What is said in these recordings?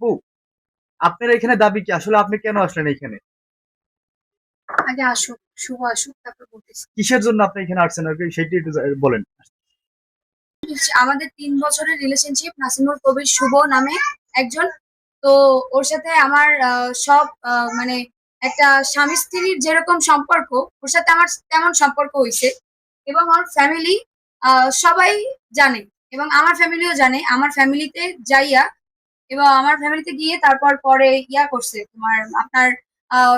আপু আপনার এখানে দাবি কি? আসলে আপনি কেন আসলেন এখানে? আগে আসুক শুভ আসুক তারপর বলতেছি। কিসের জন্য আপনি এখানে আসছেন? আর সেটি একটু বলেন। আমাদের তিন বছরের রিলেশনশিপ নাসিমুল কবির শুভ নামে একজন। তো ওর সাথে আমার সব মানে একটা স্বামী স্ত্রীর যেরকম সম্পর্ক ওর সাথে আমার তেমন সম্পর্ক হয়েছে এবং ওর ফ্যামিলি সবাই জানে। এবং আমার ফ্যামিলিও জানে। আমার ফ্যামিলিতে যাইয়া এবং আমার ফ্যামিলিতে গিয়ে তারপর পরে ইয়া করছে তোমার, আপনার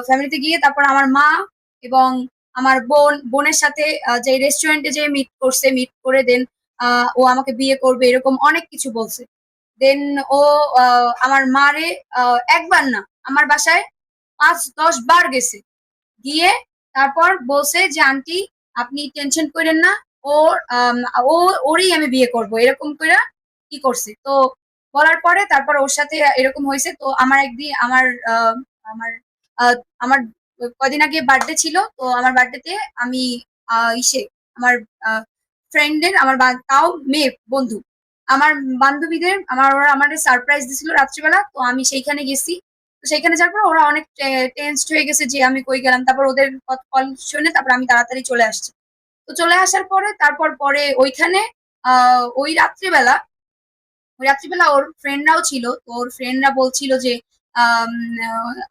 ফ্যামিলিতে গিয়ে তারপর আমার মা এবং আমার বোন, বোনের সাথে যে রেস্টুরেন্টে যে মিট করছে মিট করে দেন ও আমাকে বিয়ে করবে, এরকম অনেক কিছু বলছে। দেন ও আমার মারে একবার না, আমার বাসায় পাঁচ, দশ বার গেছে। গিয়ে তারপর বলছে যে, আন্টি, আপনি টেনশন করেন না, ওর ওরই আমি বিয়ে করব। এরকম করে কি করছে। তো বলার পরে তারপর ওর সাথে এরকম হয়েছে। তো আমার একদিন আমার আমার আমার কদিন আগে বার্থডে ছিল। তো আমার বার্থডেতে আমি ইসে, আমার ফ্রেন্ডের আমার তাও মেয়ে, বন্ধু, আমার বান্ধবীদের, আমার, ওরা আমার সারপ্রাইজ দিছিল রাত্রিবেলা। তো আমি সেইখানে গেছি। তো সেইখানে যাওয়ার পর ওরা অনেক টেন্সড হয়ে গেছে যে আমি কই গেলাম। তারপর ওদের কল শুনে তারপর আমি তাড়াতাড়ি চলে আসছি। তো চলে আসার পরে, তারপর পরে ওইখানে ওই রাত্রিবেলা রাত্রিবেলা ওর ফ্রেন্ডরাও ছিল, তো ওর ফ্রেন্ডরা বলছিল যে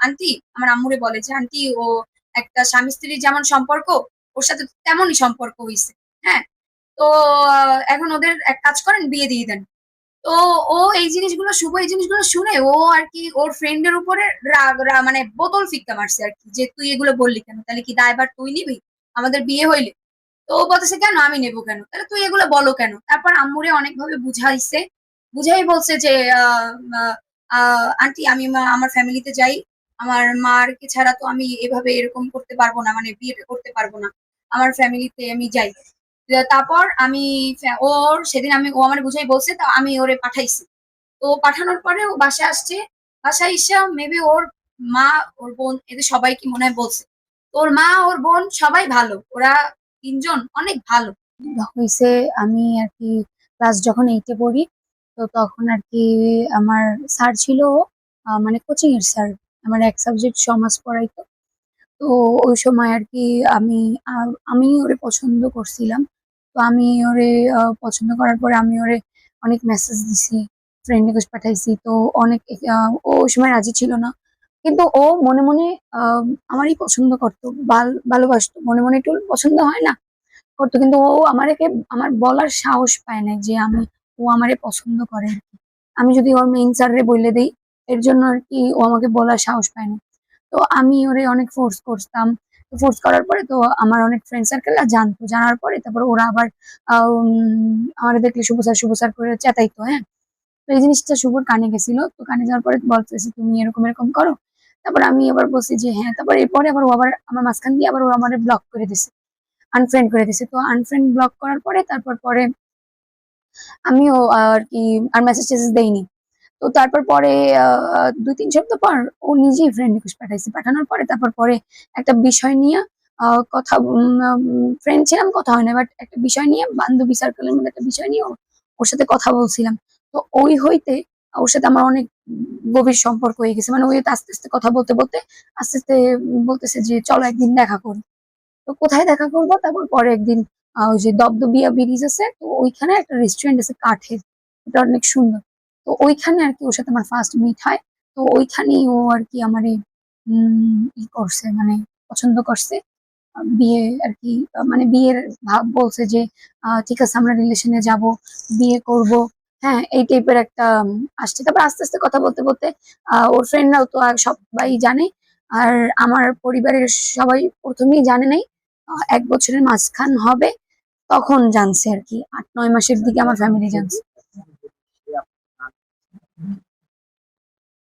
আন্টি, আমার আম্মুরে বলে যে, আন্টি, ও একটা স্বামী স্ত্রীর যেমন সম্পর্ক, ওর সাথে তেমনই সম্পর্ক হয়েছে হ্যাঁ? তো, এখন ওদের এক কাজ করেন, বিয়ে দিয়ে দেন। তো ও এই জিনিসগুলো শুভ, এই জিনিসগুলো শুনে ও আর কি ওর ফ্রেন্ডের উপরে রাগ মানে বোতল ফিক্কা মারছে আর কি, যে, তুই এগুলো বললি কেন? তাহলে কি দায়বার তুই নিবি? আমাদের বিয়ে হইলে। তো ও বলতেছে, কেন? আমি নেব কেন? তাহলে তুই এগুলো বলো কেন? তারপর আম্মুরে অনেকভাবে বুঝাইছে বুঝাই বলছে যে আন্টি, আমি আমার ফ্যামিলিতে যাই। আমার মার কে ছাড়া তো আমি এভাবে এরকম করতে পারব না মানে বিয়ে করতে পারব না। আমার ফ্যামিলিতে আমি যাই। তারপর আমি ওর সেদিন আমি, ও আমার বুঝাই বলছে, তো, আমি ওরে পাঠাইছি। তো পাঠানোর পরে ও বাসায় আসছে। বাসায় এসে মেবি ওর মা, ওর বোন, এদের সবাইকে মনে হয় বলছে। ওর মা, ওর বোন সবাই ভালো। ওরা তিনজন অনেক ভালো। হয়েছে আমি আর কি ক্লাস যখন এইটে পড়ি তো তখন আর কি আমার স্যার ছিল মানে কোচিং এর স্যার, আমার এক সাবজেক্ট সমাজ পড়াইতো। তো ওই সময় আর কি আমি আমি ওরে পছন্দ করছিলাম। তো আমি ওরে পছন্দ করার পরে আমি ওরে অনেক মেসেজ দিছি ফ্রেন্ড রিকোয়েস্ট পাঠাইছি। তো অনেক ও ওই সময় রাজি ছিল না। কিন্তু ও মনে মনে আমারই পছন্দ করতো ভালো ভালোবাসতো। মনে মনে একটু পছন্দ হয় না করতো, কিন্তু ও আমাকে আমার বলার সাহস পায় না যে আমি ও আমারে পছন্দ করে আমি যদি ওর মেইন স্যারে বলে দিই, এর জন্য আর কি ও আমাকে বলার সাহস পায় না। তো আমি ওরে অনেক ফোর্স করতাম। ফোর্স করার পরে তো আমার অনেক ফ্রেন্ড সার্কেল জানতো। জানার পরে তারপর ওরা আবার আমার দেখলে শুভ স্যার শুভ স্যার করে চেতাইতো হ্যাঁ? তো এই জিনিসটা শুভর কানে গেছিল। তো কানে যাওয়ার পরে বলতেছে, তুমি এরকম এরকম করো। তারপর আমি আবার বলছি যে হ্যাঁ। তারপর এরপরে আবার ও আবার আমার মাঝখান দিয়ে আবার ও আমার ব্লক করে দিছে। আনফ্রেন্ড করে দিছে। তো আনফ্রেন্ড ব্লক করার পরে, তারপর পরে আমিও, আর কি, আর মেসেজ টেসেজ দেইনি। তো তারপর পরে দুই, তিন সপ্তাহ পর ও নিজেই ফ্রেন্ড রিকোয়েস্ট পাঠাইছে। পাঠানোর পরে তারপর পরে একটা বিষয় নিয়ে কথা ফ্রেন্ড ছিলাম, কথা হয় না বাট একটা বিষয় নিয়ে, বান্ধবী সার্কেলের মধ্যে একটা বিষয় নিয়ে ওর সাথে কথা বলছিলাম। তো ওই হইতে ওর সাথে আমার অনেক গভীর সম্পর্ক হয়ে গেছে। মানে ওই আস্তে আস্তে কথা বলতে বলতে, আস্তে আস্তে বলতেছে যে, চলো একদিন দেখা করি। তো কোথায় দেখা করব? তারপর পরে একদিন ওই যে দবদবিয়া ব্রিজ আছে, তো ওইখানে একটা রেস্টুরেন্ট আছে কাঠের এটা অনেক সুন্দর। তো ওইখানে আর কি ওর সাথে আমার ফার্স্ট মিট হয়। তো ওইখানেই ও আর কি আমার ই করছে মানে পছন্দ করছে। বিয়ে আর কি মানে বিয়ের ভাব বলছে যে ঠিক আছে, আমরা রিলেশনে যাব, বিয়ে করব। হ্যাঁ এই টাইপের একটা আসছে। তারপর আস্তে আস্তে কথা বলতে বলতে ওর ফ্রেন্ডরাও তো আর সবাই জানে। আর আমার পরিবারের সবাই প্রথমেই জানে নাই এক বছরের মাঝখান হবে। তখন জানছে আর কি। আট নয় মাসের দিকে আমার ফ্যামিলি জানছে।